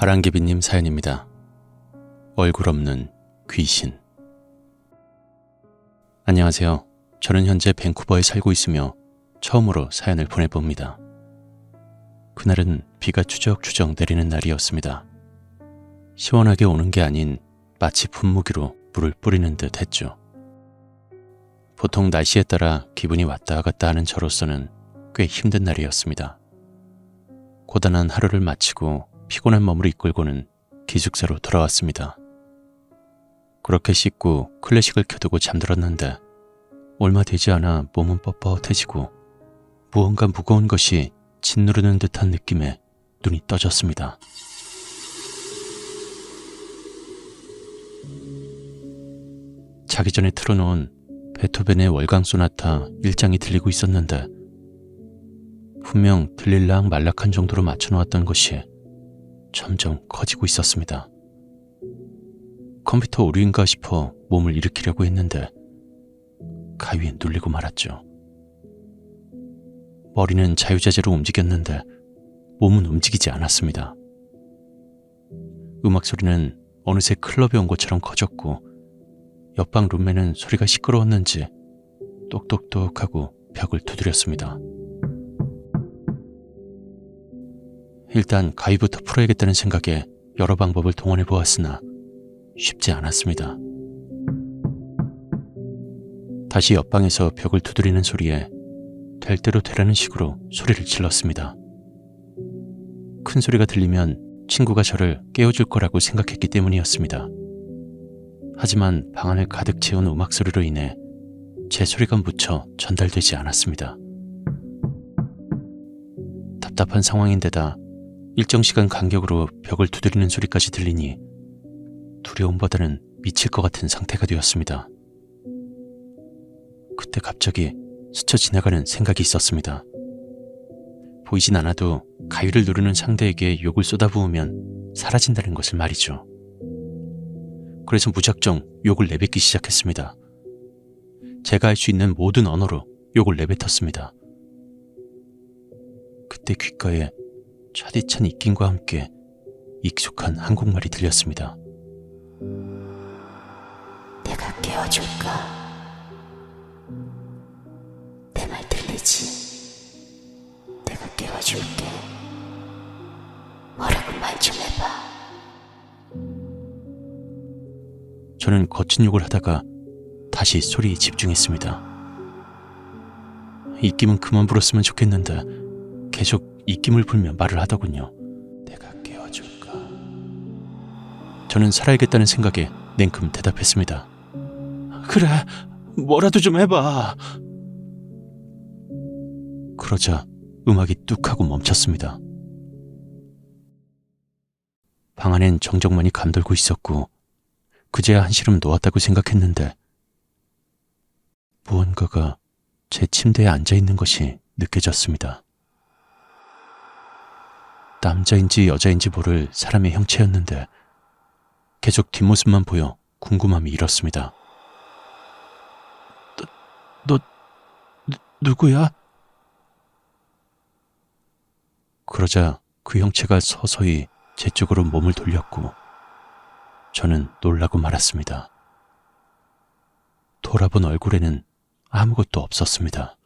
바람개비님 사연입니다. 얼굴 없는 귀신. 안녕하세요. 저는 현재 밴쿠버에 살고 있으며 처음으로 사연을 보내봅니다. 그날은 비가 추적추적 내리는 날이었습니다. 시원하게 오는 게 아닌 마치 분무기로 물을 뿌리는 듯 했죠. 보통 날씨에 따라 기분이 왔다 갔다 하는 저로서는 꽤 힘든 날이었습니다. 고단한 하루를 마치고 피곤한 몸을 이끌고는 기숙사로 돌아왔습니다. 그렇게 씻고 클래식을 켜두고 잠들었는데 얼마 되지 않아 몸은 뻣뻣해지고 무언가 무거운 것이 짓누르는 듯한 느낌에 눈이 떠졌습니다. 자기 전에 틀어놓은 베토벤의 월광 소나타 1장이 들리고 있었는데 분명 들릴랑 말락한 정도로 맞춰놓았던 것이 점점 커지고 있었습니다. 컴퓨터 오류인가 싶어 몸을 일으키려고 했는데 가위에 눌리고 말았죠. 머리는 자유자재로 움직였는데 몸은 움직이지 않았습니다. 음악 소리는 어느새 클럽에 온 것처럼 커졌고 옆방 룸메는 소리가 시끄러웠는지 똑똑똑 하고 벽을 두드렸습니다. 일단 가위부터 풀어야겠다는 생각에 여러 방법을 동원해 보았으나 쉽지 않았습니다. 다시 옆방에서 벽을 두드리는 소리에 될 대로 되라는 식으로 소리를 질렀습니다. 큰 소리가 들리면 친구가 저를 깨워줄 거라고 생각했기 때문이었습니다. 하지만 방 안을 가득 채운 음악 소리로 인해 제 소리가 묻혀 전달되지 않았습니다. 답답한 상황인데다 일정 시간 간격으로 벽을 두드리는 소리까지 들리니 두려움보다는 미칠 것 같은 상태가 되었습니다. 그때 갑자기 스쳐 지나가는 생각이 있었습니다. 보이진 않아도 가위를 누르는 상대에게 욕을 쏟아부으면 사라진다는 것을 말이죠. 그래서 무작정 욕을 내뱉기 시작했습니다. 제가 할 수 있는 모든 언어로 욕을 내뱉었습니다. 그때 귓가에 차디찬 입김과 함께 익숙한 한국말이 들렸습니다. 내가 깨워줄까? 내 말 들리지? 내가 깨워줄게. 뭐라고 말 좀 해봐. 저는 거친 욕을 하다가 다시 소리에 집중했습니다. 입김은 그만 불었으면 좋겠는데 계속 입김을 불며 말을 하더군요. 내가 깨워줄까? 저는 살아야겠다는 생각에 냉큼 대답했습니다. 그래, 뭐라도 좀 해봐. 그러자 음악이 뚝 하고 멈췄습니다. 방 안엔 정적만이 감돌고 있었고 그제야 한시름 놓았다고 생각했는데 무언가가 제 침대에 앉아 있는 것이 느껴졌습니다. 남자인지 여자인지 모를 사람의 형체였는데 계속 뒷모습만 보여 궁금함이 일었습니다. 너, 너 누, 누구야? 그러자 그 형체가 서서히 제 쪽으로 몸을 돌렸고 저는 놀라고 말았습니다. 돌아본 얼굴에는 아무것도 없었습니다.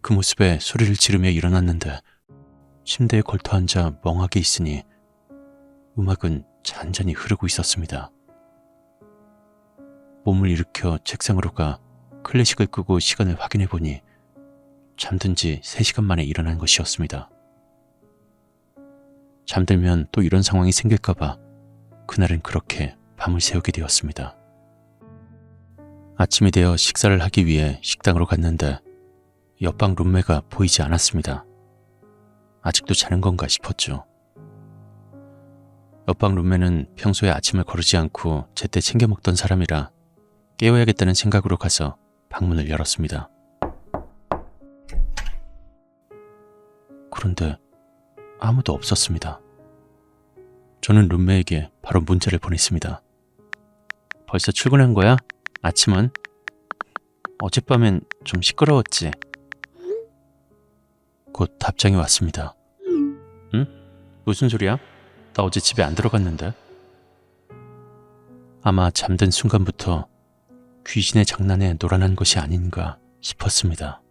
그 모습에 소리를 지르며 일어났는데 침대에 걸터 앉아 멍하게 있으니 음악은 잔잔히 흐르고 있었습니다. 몸을 일으켜 책상으로 가 클래식을 끄고 시간을 확인해 보니 잠든 지 3시간 만에 일어난 것이었습니다. 잠들면 또 이런 상황이 생길까봐 그날은 그렇게 밤을 새우게 되었습니다. 아침이 되어 식사를 하기 위해 식당으로 갔는데 옆방 룸메가 보이지 않았습니다. 아직도 자는 건가 싶었죠. 옆방 룸메는 평소에 아침을 거르지 않고 제때 챙겨 먹던 사람이라 깨워야겠다는 생각으로 가서 방문을 열었습니다. 그런데 아무도 없었습니다. 저는 룸메에게 바로 문자를 보냈습니다. 벌써 출근한 거야? 아침은? 어젯밤엔 좀 시끄러웠지? 곧 답장이 왔습니다. 응? 무슨 소리야? 나 어제 집에 안 들어갔는데. 아마 잠든 순간부터 귀신의 장난에 노란한 것이 아닌가 싶었습니다.